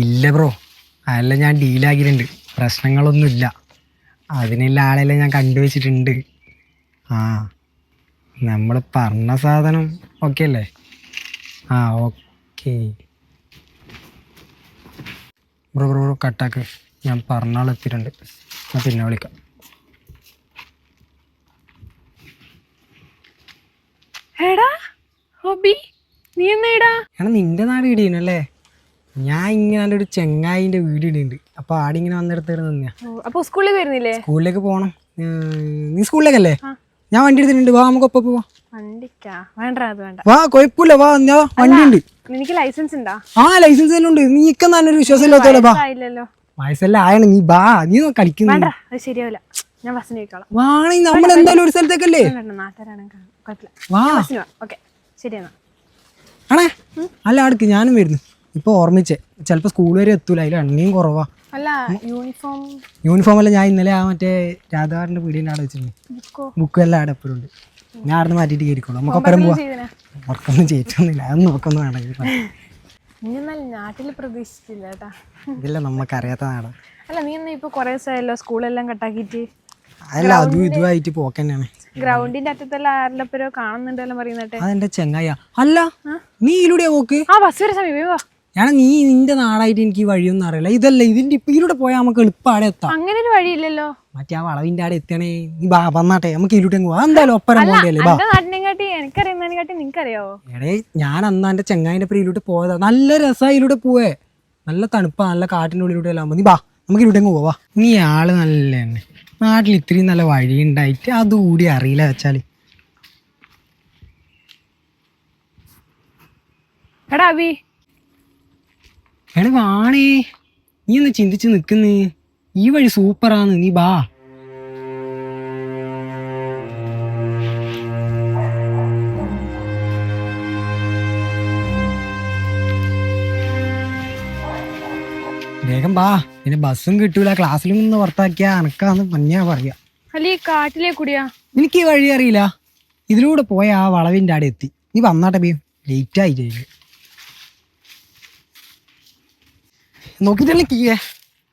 ഇല്ല ബ്രോ. അതെല്ലാം ഞാൻ ഡീലാക്കിയിട്ടുണ്ട് പ്രശ്നങ്ങളൊന്നുമില്ല. അതിനുള്ള ആളെല്ലാം ഞാൻ കണ്ടുവച്ചിട്ടുണ്ട്. ആ നമ്മൾ പറഞ്ഞ സാധനം ഓക്കെ അല്ലേ? ആ ഓക്കെ ബ്രോ ബ്രോ ബ്രോ കട്ടാക്ക് ഞാൻ പറഞ്ഞ ആൾ എത്തിയിട്ടുണ്ട്. ഞാൻ പിന്നെ വിളിക്കാം. എടാ ഹോബി നീ എടാ നിന്റെ നാട് ഇടിയനല്ലേ ഞാൻ ഇങ്ങനെ ഒരു ചെങ്ങായിന്റെ വീട് ഇടുന്നുണ്ട് അപ്പൊ ആടെ ഇങ്ങനെ വന്നെടുത്ത് നിന്നാ അപ്പൊ സ്കൂളിൽ വരുന്നില്ലേ? സ്കൂളിലേക്ക് പോണം. നീ സ്കൂളിലേക്കല്ലേ? ഞാൻ വണ്ടി എടുത്തിട്ടുണ്ട്. വാ നമുക്ക് ഒപ്പം പോവാം. വാ കൊഴപ്പില്ല. വാ ഞാൻ വണ്ടി ഉണ്ട് എനിക്ക് ലൈസൻസ് ഉണ്ടോ? ആ ലൈസൻസ് എല്ലാം ഉണ്ട്. നീക്ക് നല്ലൊരു വിശ്വാസം ഇല്ലാത്തോടെ വാ. വയസ്സെല്ലാം ആയാണ് നീ. ബാ നീ കളിക്കുന്നു. ശരിയാവില്ല. ഞാൻ ബസ്സിന് പോയിക്കോളാം. വാണെങ്കിൽ നമ്മൾ എന്തായാലും ഒരു സ്ഥലത്തേക്കല്ലേ? വേണ്ട നാട്ടുകാരാണെങ്കിൽ കുഴപ്പമില്ല. വാ. ശരി എന്നാ. ആണേ? അല്ല അടുക്ക് ഞാനും വരുന്നു. ഇപ്പൊ ഓർമ്മിച്ചേ. ചിലപ്പോ സ്കൂൾ വരെ എത്തൂല. അതിൽ എണ്ണയും കുറവാ. അല്ല യൂണിഫോം യൂണിഫോം അല്ല ഞാൻ ഇന്നലെ ആ മറ്റേ രാധാറിന്റെ പീടിയന്റെ അവിടെ വെച്ചിട്ടുണ്ട് ബുക്ക് എല്ലാം അവിടെ എപ്പോഴും ഉണ്ട്. ഞാൻ അവിടെ നിന്ന് മാറ്റിയിട്ട് കയറിക്കോളൂ നമുക്ക് ഒപ്പരം പോവാ. ചെയ്തനാ വർക്കൊന്നും ചെയ്യിട്ടൊന്നുമില്ല അത് നോക്കൊന്നും വേണമെങ്കിൽ നാട്ടിൽ പ്രതീക്ഷിച്ചില്ല കേട്ടാ. നാടാ. അല്ല നീ എന്നാ ഇപ്പൊ കൊറേ ദിവസമായല്ലോ സ്കൂളെല്ലാം അതും ഇതുമായിട്ട് പോക്കന്നെയാണ് ഗ്രൗണ്ടിന്റെ അറ്റത്തെല്ലാം ആരെല്ലപ്പരോ കാണുന്നുണ്ടെല്ലാം പറയുന്നട്ടെ? അതെന്റെ ചെങ്ങായ അല്ല നീ ഇതിലൂടെ പോക്ക്? ആ ബസ് വരെ സമീപം വാ. ഞാൻ നീ നിന്റെ നാടായിട്ട് എനിക്ക് വഴിയൊന്നും അറിയില്ല. ഇതല്ല ഇതിന്റെ ഇപ്പൊ ഇതിലൂടെ പോയാൽ നമുക്ക് എളുപ്പാടെ എത്താം. അങ്ങനെ ഒരു വഴിയില്ലല്ലോ. മറ്റേ ആ വളവിന്റെ ആടെ എത്തണേ. നീ ബാ വന്നാട്ടെ. നമുക്ക് ഇതിലൂടെ പോവാം. എന്തായാലും ഒപ്പരം പോകണ്ടല്ലേ ബാ എടേ ഞാൻ അന്ന് എന്റെ ചെങ്ങായിന്റെ പേരിലൂടെ പോയതാ. നല്ല രസമായി ഇതിലൂടെ പോവേ. നല്ല തണുപ്പാ നല്ല കാട്ടിന്റെ ഉള്ളിലൂടെ എല്ലാം. നീ ബാ നമുക്ക് ഇതിലൂടെ പോവാ. നീ ആൾ നല്ല തന്നെ നാട്ടിൽ ഇത്രയും നല്ല വഴി ഉണ്ടായിട്ട് അതുകൂടി അറിയില്ല വെച്ചാൽ. എടാ അബി എടാ വാണേ നീ ഒന്ന് ചിന്തിച്ച് നിക്കുന്നേ ഈ വഴി സൂപ്പറാന്ന് നീ ബാ വേഗം ബാ പിന്നെ ബസ്സും കിട്ടൂല ക്ലാസ്സിലും നിന്ന് പുറത്താക്കിയാ അനക്കാന്ന് പഞ്ഞാ പറയാ. അല്ല കാട്ടിലേ കൂടിയാ? എനിക്ക് ഈ വഴി അറിയില്ല? ഇതിലൂടെ പോയ ആ വളവിന്റെ അവിടെ എത്തി. നീ വന്നാട്ടെ ബിയും ലേറ്റ് ആയില്ലേ നോക്കിട്ടല്ലേ കീയെ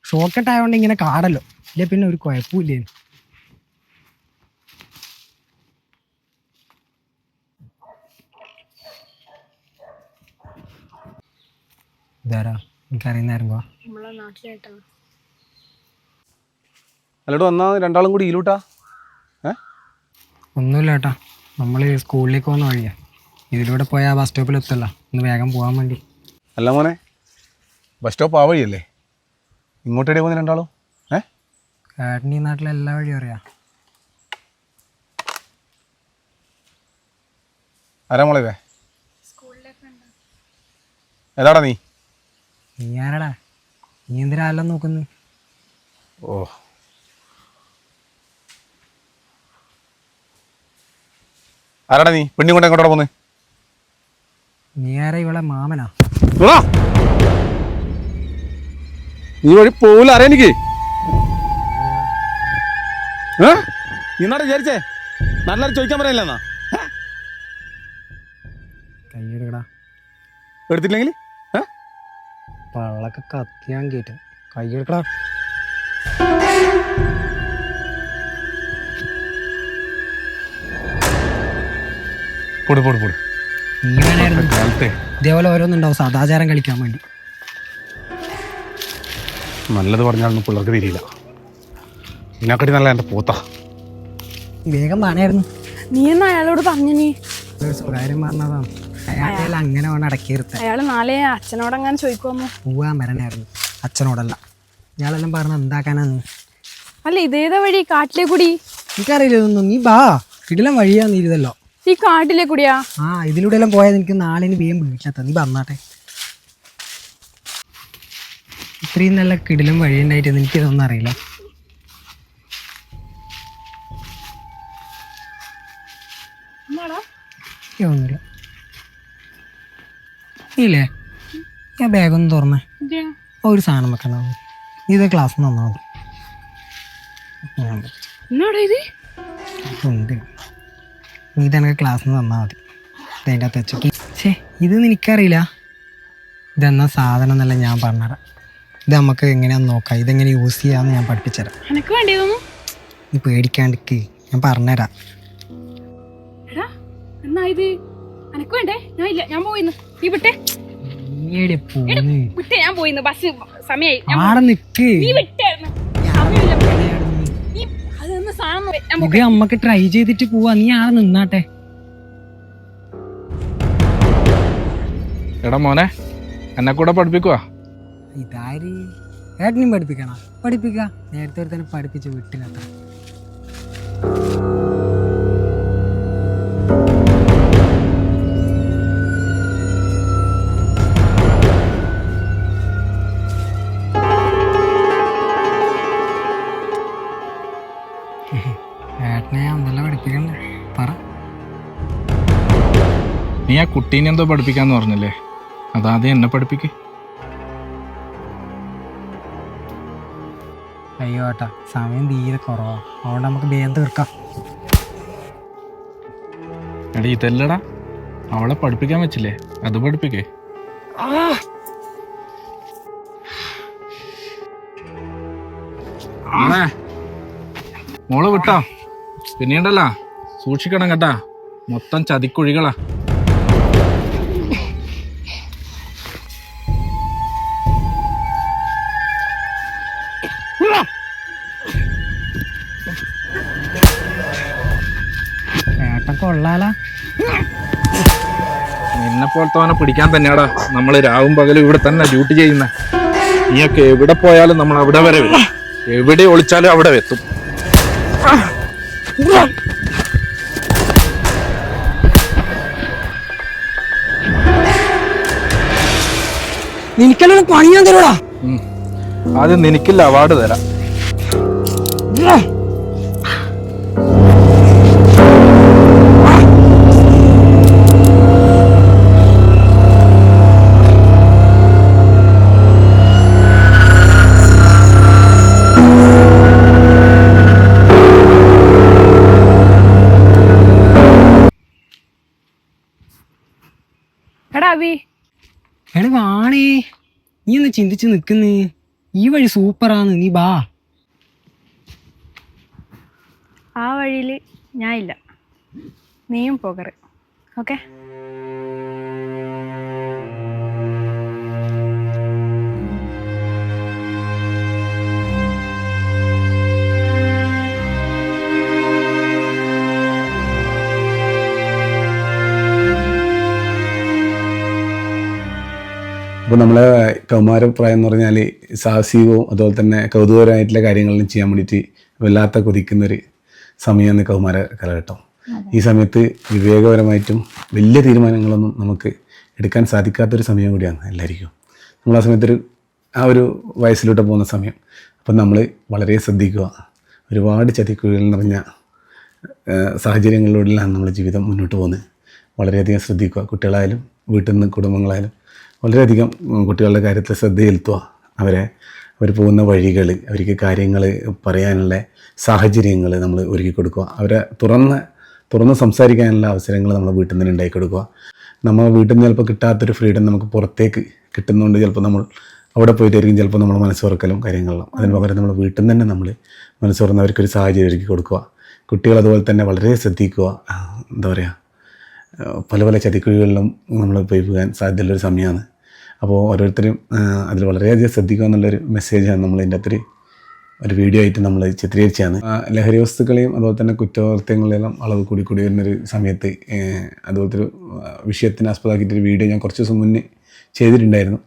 ഷോക്കട്ട് ആയതുകൊണ്ട് ഇങ്ങനെ കാടല്ലോ. ഇല്ല പിന്നെ ഒരു കുഴപ്പമില്ലേ? ഇതാരാ? എനിക്കറിയുന്നായിരുന്നു നമ്മളെ രണ്ടാളും കൂടി ഇലൂട്ടാ? ഏ? ഒന്നുമില്ല ഏട്ടാ നമ്മൾ സ്കൂളിലേക്ക് പോകുന്ന വഴിയാ. ഇതിലൂടെ പോയാൽ ബസ് സ്റ്റോപ്പിൽ എത്തല്ല ഒന്ന് വേഗം പോകാൻ വേണ്ടി. അല്ല മോനെ ബസ് സ്റ്റോപ്പ് ആ വഴിയല്ലേ? ഇങ്ങോട്ടെടി പോകുന്ന രണ്ടാളും? ഏ? ഏട്ടന്റെ ഈ നാട്ടിലെ എല്ലാ വഴിയും അറിയാം. ആരാ മോളെ ഇതേ? ഏതാടാ നീ? നീ ആരടാ? നീ എന്തിനാ നോക്കുന്നു? ഓ. ആരാടാ നീ? പെണ്ണി കൊണ്ട് എങ്ങോട്ടാ പോന്നെ? നീ ആരാ ഇവളെ മാമനാ? നീ വഴി പോവില്ല അറിയാ എനിക്ക്. ഏ? നീ എന്നാടാ വിചാരിച്ചേ. നല്ല ചോദിക്കാൻ പറയില്ലെന്നാ കൈയെടുക്കടാ. എടുത്തില്ലെങ്കിൽ ഏ? പള്ളൊക്കെ കത്തിയാൻ കേട്ടു. കൈയെടുക്കടാ. പൊട് പൊട് പൊട്. ഇതേപോലെ ഓരോന്നുണ്ടാവും. സദാചാരം കളിക്കാൻ വേണ്ടി. നല്ലത് പറഞ്ഞാലൊന്നും പിള്ളേർക്ക് തിരിയില്ല. ഇതിനെക്കാട്ടി നല്ല എന്റെ പോത്ത. വേഗം വേണമായിരുന്നു നീ എന്നാ അയാളോട് പറഞ്ഞു നീ? സ്വകാര്യം പറഞ്ഞതാണ്. അയാൾ അങ്ങനെ വേണം അടക്കി നിർത്താൻ അയാൾ നാളെ അച്ഛനോട് അങ്ങനെ ചോദിക്കുമോ പോവാൻ വരണായിരുന്നു. അച്ഛനോടല്ല. ഇയാളെല്ലാം പറഞ്ഞ എന്താക്കാനാന്ന്? അല്ല ഇതേതാ വഴി? കാട്ടിലെ കൂടി. എനിക്കറിയില്ല ഇതൊന്നും. നീ ബാ. കിടിലം വഴിയാന്ന് ഇരുതല്ലോ. ഈ കാട്ടിലെ കൂടിയാ? ആ ഇതിലൂടെ എല്ലാം പോയാൽ എനിക്ക് നാളെ ഇനി വേഗം വീട്ടിലെത്താം നീ വന്നാട്ടെ. ഇത്രയും നല്ല കിടിലും വഴി എനിക്ക് ഇതൊന്നും അറിയില്ല ഒന്നുമില്ല. ഇല്ലേ? ഞാൻ ബാഗൊന്ന് തുറന്നേ. ഒരു സാധനം വെക്കണം ഇത് ക്ലാസ് നന്നാ മതി. ഇത്? ക്ലാസ് തന്നാ മതി. അതിന്റെ അകത്ത് വെച്ചു ഛേ ഇത് നിനക്കറിയില്ല ഇതെന്നാ സാധനം എന്നല്ല ഞാൻ പറഞ്ഞുതരാം. ഇത് നമുക്ക് എങ്ങനെയാന്ന് നോക്കാം? ഇതെങ്ങനെ യൂസ് ചെയ്യാന്ന് ഞാൻ പഠിപ്പിച്ചുതരാം എനക്ക് വേണ്ടിയതൊന്നും? നീ പേടിക്കാണ്ടിക്ക്. ഞാൻ പറഞ്ഞുതരാം എടാ എന്നാ ഇത്? എനക്ക് വേണ്ടേ? ഞാൻ ഇല്ല ഞാൻ പോയിന്ന്. നീ വിട്ടേ? പോന്ന് വിട്ടേ ഞാൻ പോയിന്ന്. ബസ് സമയായി. ഞാൻ- ആടെ നിക്ക്. നീ വിട്ടായിരുന്നു? സമയമില്ല. നീ അതൊന്ന് സാധനം നോ- ഞാൻ ഇത് നമ്മക്ക് ട്രൈ ചെയ്തിട്ട് പോവാ. നീ ആടെ നിന്നാട്ടെ. എടാ മോനെ എന്നെ കൂടെ പഠിപ്പിക്കുവാ? ഇതാര് ഏട്ടനെയും പഠിപ്പിക്കണം? പഠിപ്പിക്ക. നേരത്തെ ഒരു തന്നെ പഠിപ്പിച്ച് വിട്ടില്ലത്ര നല്ല പറ. നീ ആ കുട്ടീനെ എന്തോ പഠിപ്പിക്കാന്ന് പറഞ്ഞല്ലേ? അതാദ്യം എന്നെ പഠിപ്പിക്ക്. അയ്യോ ഏട്ടാ സമയം തീരെ കുറവാ. അതുകൊണ്ട് നമുക്ക് വേഗം തീർക്കാം. എടി ഇതല്ലടാ. അവളെ പഠിപ്പിക്കാൻ വെച്ചില്ലേ? അത് പഠിപ്പിക്കേ. മോളെ മോൾ വിട്ടോ? പിന്നീണ്ടല്ല സൂക്ഷിക്കണം കേട്ടാ. മൊത്തം ചതിക്കുഴികളാ. പോലത്തവനെ പിടിക്കാൻ തന്നെയാടാ. നമ്മൾ രാവും പകലും ഇവിടെ തന്നെ ഡ്യൂട്ടി ചെയ്യുന്ന. നീയൊക്കെ എവിടെ പോയാലും നമ്മൾ അവിടെ വരെ വരും. എവിടെ ഒളിച്ചാലും അവിടെ എത്തും. നിനക്കല്ലോ പണിയാൻ തരൂടാ. ആദ്യം നിനക്കില്ല അവാർഡ് തരാം. ചിന്തിച്ച് നിൽക്കുന്നേ. ഈ വഴി സൂപ്പറാണ്. നീ ബാ. ആ വഴിയിൽ ഞാൻ ഇല്ല നീയും പോകറ് ഓക്കെ? അപ്പോൾ നമ്മളെ കൗമാരപ്രായം എന്ന് പറഞ്ഞാൽ സാഹസികവും അതുപോലെ തന്നെ കൗതുകരമായിട്ടുള്ള കാര്യങ്ങളിലും ചെയ്യാൻ വേണ്ടിയിട്ട് വല്ലാത്ത കൊതിക്കുന്നൊരു സമയമാണ് കൗമാര കാലഘട്ടം. ഈ സമയത്ത് വിവേകപരമായിട്ടും വലിയ തീരുമാനങ്ങളൊന്നും നമുക്ക് എടുക്കാൻ സാധിക്കാത്തൊരു സമയം കൂടിയാണ് എല്ലാവർക്കും നമ്മൾ ആ സമയത്തൊരു ആ ഒരു വയസ്സിലോട്ട് പോകുന്ന സമയം. അപ്പം നമ്മൾ വളരെ ശ്രദ്ധിക്കുക. ഒരുപാട് ചതിക്കുഴികൾ നിറഞ്ഞ സാഹചര്യങ്ങളിലൂടെയാണ് നമ്മുടെ ജീവിതം മുന്നോട്ട് പോകുന്നത്. വളരെയധികം ശ്രദ്ധിക്കുക. കുട്ടികളായാലും വീട്ടിൽ നിന്ന് കുടുംബങ്ങളായാലും വളരെയധികം കുട്ടികളുടെ കാര്യത്തിൽ ശ്രദ്ധ ചെലുത്തുക അവരെ അവർ പോകുന്ന വഴികൾ അവർക്ക് കാര്യങ്ങൾ പറയാനുള്ള സാഹചര്യങ്ങൾ നമ്മൾ ഒരുക്കി കൊടുക്കുക. അവരെ തുറന്ന് തുറന്ന് സംസാരിക്കാനുള്ള അവസരങ്ങൾ നമ്മൾ വീട്ടിൽ നിന്ന് ഉണ്ടാക്കി കൊടുക്കുക. നമ്മൾ വീട്ടിൽ നിന്ന് ചിലപ്പോൾ കിട്ടാത്തൊരു ഫ്രീഡം നമുക്ക് പുറത്തേക്ക് കിട്ടുന്നതുകൊണ്ട് ചിലപ്പോൾ നമ്മൾ അവിടെ പോയിട്ടായിരിക്കും ചിലപ്പോൾ നമ്മൾ മനസ്സ് തുറക്കലും കാര്യങ്ങളിലും അതിന് പകരം നമ്മൾ വീട്ടിൽ നിന്ന് തന്നെ നമ്മൾ മനസ്സ് തുറന്നവർക്കൊരു സാഹചര്യം ഒരുക്കി കൊടുക്കുക. കുട്ടികൾ അതുപോലെ തന്നെ വളരെ ശ്രദ്ധിക്കുക. എന്താ പറയുക പല പല ചതിക്കുഴികളിലും നമ്മൾ പോയി പോകാൻ സാധ്യതയുള്ളൊരു സമയമാണ്. അപ്പോൾ ഓരോരുത്തരും അതിൽ വളരെയധികം ശ്രദ്ധിക്കുക എന്നുള്ളൊരു മെസ്സേജാണ് നമ്മൾ ഇതിന്റെ അത്ര ഒരു വീഡിയോ ആയിട്ട് നമ്മൾ ചിത്രീകരിച്ചാണ് ലഹരി വസ്തുക്കളെയും അതുപോലെ തന്നെ കുറ്റകൃത്യങ്ങളിലെല്ലാം അളവ് കൂടി കൂടി വരുന്നൊരു സമയത്ത് അതുപോലത്തെ ഒരു വിഷയത്തിന് ആസ്പദമാക്കിയിട്ടൊരു വീഡിയോ ഞാൻ കുറച്ച് ദിവസം മുന്നേ ചെയ്തിട്ടുണ്ടായിരുന്നു.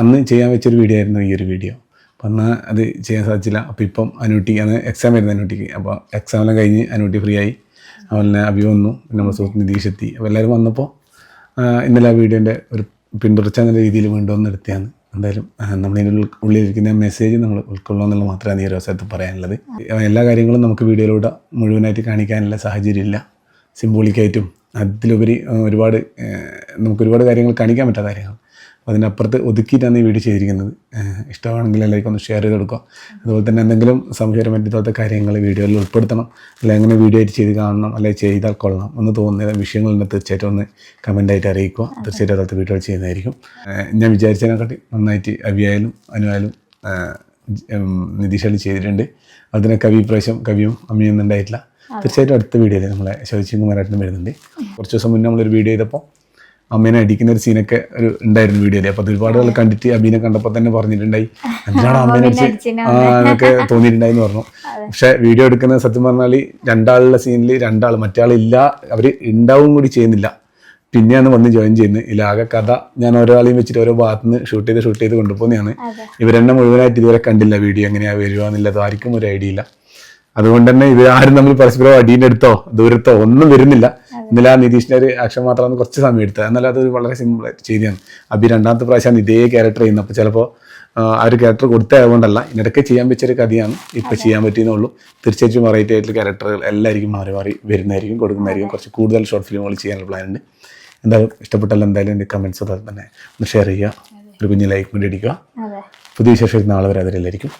അന്ന് ചെയ്യാൻ വെച്ചൊരു വീഡിയോ ആയിരുന്നു ഈ ഒരു വീഡിയോ അപ്പം അന്ന് അത് ചെയ്യാൻ സാധിച്ചില്ല. അപ്പോൾ ഇപ്പം അനൂട്ടി അന്ന് എക്സാം ആയിരുന്നു അനൂട്ടിക്ക്. അപ്പോൾ എക്സാമെല്ലാം കഴിഞ്ഞ് അനൂട്ടി ഫ്രീ ആയി. അതുപോലെ അഭി വന്നു നമ്മുടെ സുഹൃത്ത് നിതീഷ് എത്തി. അപ്പോൾ എല്ലാവരും വന്നപ്പോൾ ഇന്നലെ ആ വീഡിയോന്റെ ഒരു പിന്തുടർച്ച എന്ന രീതിയിൽ വീണ്ടും എടുത്തതാണ് എന്തായാലും നമ്മളതിന്റെ ഉള്ളിലിരിക്കുന്ന മെസ്സേജ് നമ്മൾ ഉൾക്കൊള്ളണം എന്നുള്ളത് മാത്രമാണ് ഈ ഒരു അവസരത്തിൽ പറയാനുള്ളത്. എല്ലാ കാര്യങ്ങളും നമുക്ക് വീഡിയോയിലൂടെ മുഴുവനായിട്ട് കാണിക്കാനുള്ള സാഹചര്യമില്ല സിംബോളിക്കായിട്ടും അതിലുപരി ഒരുപാട് നമുക്കൊരുപാട് നമുക്ക് ഒരുപാട് കാര്യങ്ങൾ കാണിക്കാൻ പറ്റാത്ത കാര്യങ്ങൾ. അതിനപ്പുറത്ത് ഒതുക്കിയിട്ടാണ് ഈ വീഡിയോ ചെയ്തിരിക്കുന്നത്. ഇഷ്ടമാണെങ്കിൽ എല്ലാവർക്കും ഒന്ന് ഷെയർ ചെയ്ത് കൊടുക്കുക. അതുപോലെ തന്നെ എന്തെങ്കിലും സംശയം പറ്റാത്ത കാര്യങ്ങൾ വീഡിയോയിൽ ഉൾപ്പെടുത്തണം. അല്ലെങ്കിൽ അങ്ങനെ വീഡിയോ ആയിട്ട് ചെയ്ത് കാണണം അല്ലെങ്കിൽ ചെയ്താൽ കൊള്ളണം എന്ന് തോന്നുന്ന വിഷയങ്ങളുണ്ട് തീർച്ചയായിട്ടും ഒന്ന് കമന്റായിട്ട് അറിയിക്കുക. തീർച്ചയായിട്ടും അതുപോലത്തെ വീഡിയോ ചെയ്യുന്നതായിരിക്കും. ഞാൻ വിചാരിച്ചതിനെക്കാട്ടി നന്നായിട്ട് അവിയായാലും അനുവായാലും നിതീഷാലും ചെയ്തിട്ടുണ്ട്. അതിനെ കവി പ്രാവശ്യം കവിയും അമ്മയൊന്നും ഉണ്ടായിട്ടില്ല. തീർച്ചയായിട്ടും അടുത്ത വീഡിയോയിൽ നമ്മളെ ശോചിയും കുമാരായിട്ടും വരുന്നുണ്ട്. കുറച്ച് ദിവസം മുന്നേ നമ്മളൊരു വീഡിയോ ചെയ്തപ്പോൾ അമ്മേനെ അടിക്കുന്ന ഒരു സീനൊക്കെ ഒരു ഉണ്ടായിരുന്നു വീഡിയോയിൽ അപ്പോൾ അത് ഒരുപാട് ആൾ കണ്ടിട്ട് അബീനെ കണ്ടപ്പോൾ തന്നെ പറഞ്ഞിട്ടുണ്ടായി. എന്താണ് അമ്മേനെ അടിച്ച് ആ എന്നൊക്കെ തോന്നിയിട്ടുണ്ടായിന്ന് പറഞ്ഞു. പക്ഷേ വീഡിയോ എടുക്കുന്ന സത്യം പറഞ്ഞാൽ രണ്ടാളുള്ള സീനിൽ രണ്ടാൾ മറ്റാളില്ല അവർ ഉണ്ടാവും കൂടി ചെയ്യുന്നില്ല. പിന്നെയാണ് വന്ന് ജോയിൻ ചെയ്യുന്നത്. ഇതിലാകെ കഥ ഞാൻ ഒരാളെയും വെച്ചിട്ട് ഓരോ ഭാഗത്ത് നിന്ന് ഷൂട്ട് ചെയ്ത് ഷൂട്ട് ചെയ്ത് കൊണ്ടുപോകുന്നതാണ്. ഇവരെന്നെ മുഴുവനായിട്ട് ഇതുവരെ കണ്ടില്ല വീഡിയോ എങ്ങനെയാണ് വരിക എന്നുള്ളത്. ആർക്കും ഒരു ഐഡിയ ഇല്ല. അതുകൊണ്ട് തന്നെ ഇത് ആരും നമ്മൾ പരസ്പരം അടീന്റെ അടുത്തോ ദൂരത്തോ ഒന്നും വരുന്നില്ല. ഇന്നലെ ആ നിതീഷിന്റെ ഒരു ആക്ഷൻ മാത്രമാണ് കുറച്ച് സമയം എടുത്തത്. എന്നാലും അത് വളരെ സിമ്പിൾ ചെയ്തിയാണ് അബി രണ്ടാമത്തെ പ്രാവശ്യമാണ് ഇതേ ക്യാരക്ടർ ചെയ്യുന്നത് അപ്പോൾ ചിലപ്പോൾ ആ ഒരു ക്യാരക്ടർ കൊടുത്തതുകൊണ്ടല്ല ഇതിനിടയ്ക്ക് ചെയ്യാൻ പറ്റിയൊരു കഥയാണ്. ഇപ്പോൾ ചെയ്യാൻ പറ്റിയെന്നുള്ളൂ തീർച്ചയായിട്ടും വെറൈറ്റി ആയിട്ടുള്ള ക്യാരക്ടറുകൾ എല്ലാവർക്കും മാറി മാറി വരുന്നതായിരിക്കും കൊടുക്കുന്നതായിരിക്കും. കുറച്ച് കൂടുതൽ ഷോർട്ട് ഫിലിമുകൾ ചെയ്യാനുള്ള പ്ലാൻ ഉണ്ട്. എന്തായാലും ഇഷ്ടപ്പെട്ടാൽ എന്തായാലും എന്റെ കമൻസ് അതുപോലെ തന്നെ ഒന്ന് ഷെയർ ചെയ്യുക. ഒരു കുഞ്ഞ് ലൈക്ക് വേണ്ടി അടിക്കുക. അതെ. പുതിയ വിശേഷം നാളെ വരെ അതിലായിരിക്കും